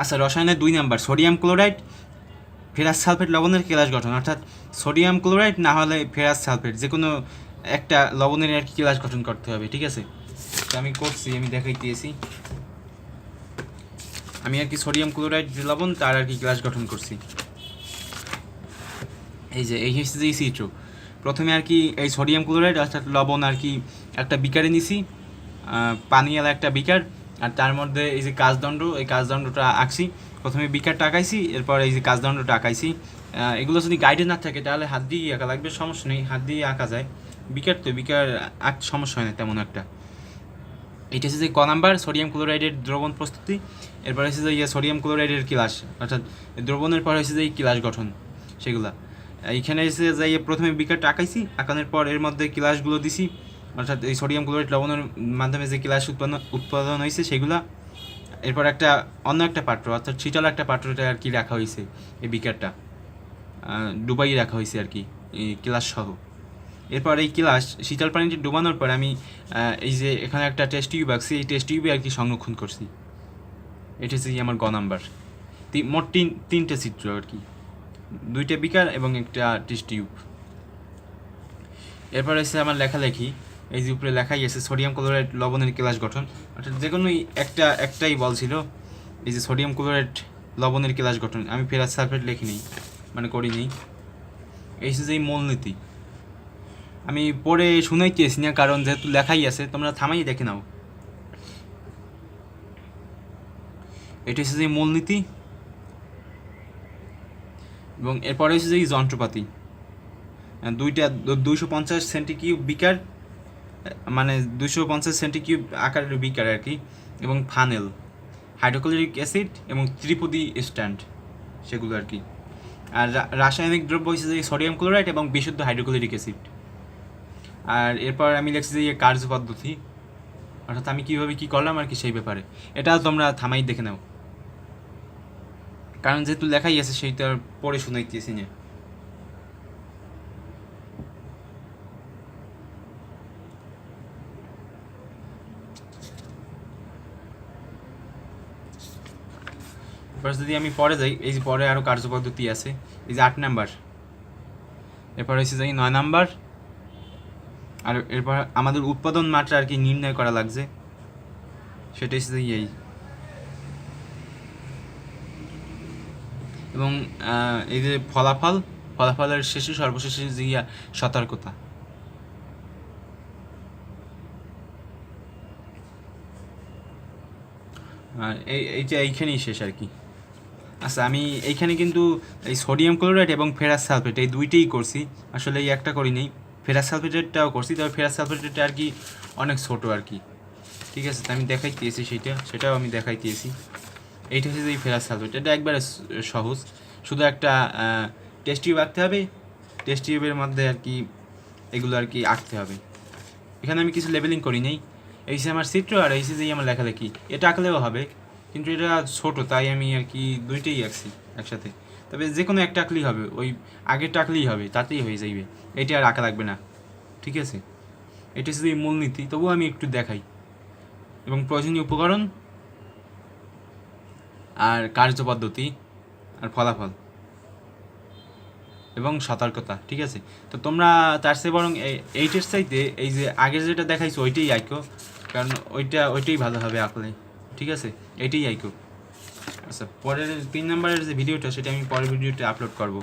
আচ্ছা রসায়নের দুই number, sodium chloride, ferrous sulphate লবণের কেলাস গঠন। অর্থাৎ সোডিয়াম ক্লোরাইড না হলে ফেরাস সালফেট যে কোনো একটা লবণের আর কি কেলাস গঠন করতে হবে, ঠিক আছে? তো আমি করছি, আমি দেখাই দিয়েছি আমি আর কি সোডিয়াম ক্লোরাইড যে লবণ, তার আর কি গ্লাস গঠন করছি। এই যে, এই হচ্ছে যে চিত্র প্রথমে আর কি এই সোডিয়াম ক্লোরাইড, অর্থাৎ লবণ আর কি একটা বিকারে নিছি পানিওয়ালা একটা বিকার আর তার মধ্যে এই যে কাজদণ্ড, এই কাজদণ্ডটা আঁকছি। প্রথমে বিকারটা আঁকাইছি, এরপর এই যে কাজদণ্ডটা আঁকাইছি। এগুলো যদি গাইডে না থাকে, তাহলে হাত দিয়ে আঁকা লাগবে, সমস্যা নেই, হাত দিয়ে আঁকা যায়। বিকার তো, বিকার আঁক সমস্যা হয় না তেমন একটা। এটা হচ্ছে যে ক নাম্বার সোডিয়াম ক্লোরাইডের দ্রবণ প্রস্তুতি। এরপর হচ্ছে যে ইয়ে সোডিয়াম ক্লোরাইডের ক্লাস, অর্থাৎ দ্রবণের পর হচ্ছে যে এই কিলাস গঠন, সেগুলা। এইখানে এসে যে ইয়ে প্রথমে বিকারটা আঁকাইছি, আঁকানোর পর এর মধ্যে ক্লাসগুলো দিছি। অর্থাৎ এই সোডিয়াম ক্লোরাইড লবণের মাধ্যমে যে কিলাস উৎপন্ন, উৎপাদন হয়েছে সেগুলো, এরপর একটা অন্য একটা পাত্র, অর্থাৎ শীতল একটা পাত্রটা আর কি রাখা হয়েছে, এই বিকারটা। ডুবাই রাখা হয়েছে আর কি কিলাস সহ। এরপর এই ক্লাস শীতল পানিতে ডুবানোর পর আমি এই যে এখানে একটা টেস্ট টিউব আঁকছি এই টেস্ট টিউবে আর কি সংরক্ষণ করছি। এটা হচ্ছে আমার গ নাম্বার। মোট তিন, তিনটে চিত্র আর কি। দুইটা বিকার এবং একটা টেস্ট টিউব এরপর এসে আমার লেখালেখি। এই যে উপরে লেখাই আছে, সোডিয়াম ক্লোরাইড লবণের ক্লাস গঠন। অর্থাৎ যে কোনো একটা, একটাই বল ছিল, এই যে সোডিয়াম ক্লোরাইড লবণের ক্লাস গঠন। আমি ফেরাস সালফেট লিখিনি মানে করিনি এই হচ্ছে যে এই মূলনীতি। আমি পড়ে শুনাইতেছি না, কারণ যেহেতু লেখাই আছে, তোমরা থামাই দেখে নাও। এটা হচ্ছে যে মূলনীতি, এবং এরপরে হচ্ছে যে যন্ত্রপাতি। দুইটা, দুইশো পঞ্চাশ সেন্টিকিউব বিকার মানে দুশো পঞ্চাশ সেন্টিকিউব আকারের বিকার আর কি, এবং ফানেল, হাইড্রোক্লোরিক অ্যাসিড এবং ত্রিপদী স্ট্যান্ড সেগুলো আর কি। আর রাসায়নিক দ্রব্য হচ্ছে যে সোডিয়াম ক্লোরাইড এবং বিশুদ্ধ হাইড্রোক্লোরিক অ্যাসিড। আর এরপর আমি লিখছি যে ইয়ে কার্য পদ্ধতি, অর্থাৎ আমি কীভাবে কী করলাম আর কি সেই ব্যাপারে। এটা তোমরা থামাই দেখে নাও। কারণ যেহেতু লেখাই আছে, সেইটা পড়ে শুনাইতেছি না। এবার যদি আমি পরে যাই, এই যে পরে আরও কার্যপদ্ধতি আছে, এই যে আট নাম্বার। এরপর হচ্ছে যে নয় নাম্বার, আর এরপর আমাদের উৎপাদন মাত্রা আর কি নির্ণয় করা লাগছে, সেটা হচ্ছে এই। এবং এই যে ফলাফল, ফলাফলের শেষে সর্বশেষে যে সতর্কতা। আর এই, এইটা এইখানেই শেষ আর কি। আচ্ছা আমি এইখানে কিন্তু এই সোডিয়াম ক্লোরাইড এবং ফেরাস সালফেট এই দুইটাই করছি। আসলে এই একটা করি নেই। ফেরাস সালফেটেরটাও করছি, তবে ফেরাস সালফেটেরটা আর কি অনেক ছোট আর কি। ঠিক আছে আমি দেখাই দিয়েছি সেইটা, সেটাও আমি দেখাই দিয়েছি। এইটা হচ্ছে এই ফেরাস সালফেট, এটা একবারে সহজ। শুধু একটা টেস্ট টিউব আঁকতে হবে। টেস্ট টিউবের মধ্যে আর কি এগুলো আর কি আঁকতে হবে। এখানে আমি কিছু লেবেলিং করি নেই। এই যে আমার চিত্র আর এই যে আমার লেখালেখি, এটা আঁকলেও হবে। কিন্তু এটা ছোট, তাই আমি আর কি দুইটাই আঁকছি একসাথে। তবে যে কোনো একটা আঁকলেই হবে, ওই আগেরটা টাকলেই হবে, তাতেই হয়ে যাইবে। এটা আর আঁকা লাগবে না, ঠিক আছে? এটা হচ্ছে মূলনীতি, তবুও আমি একটু দেখাই। এবং প্রয়োজনীয় উপকরণ আর কার্যপদ্ধতি আর ফলাফল। এবং সতর্কতা, ঠিক আছে? তো তোমরা তার চেয়ে বরং এই- এইটের চাইতে এই যে আগের যেটা দেখাইছো, ওইটাই আঁকো, কারণ ওইটা, ওইটাই ভালো হবে আঁকলে। ঠিক আছে? এটাই আইকিউ আচ্ছা পরের তিন নম্বরের যে ভিডিওটা, সেটা আমি পরের ভিডিওতে আপলোড করব।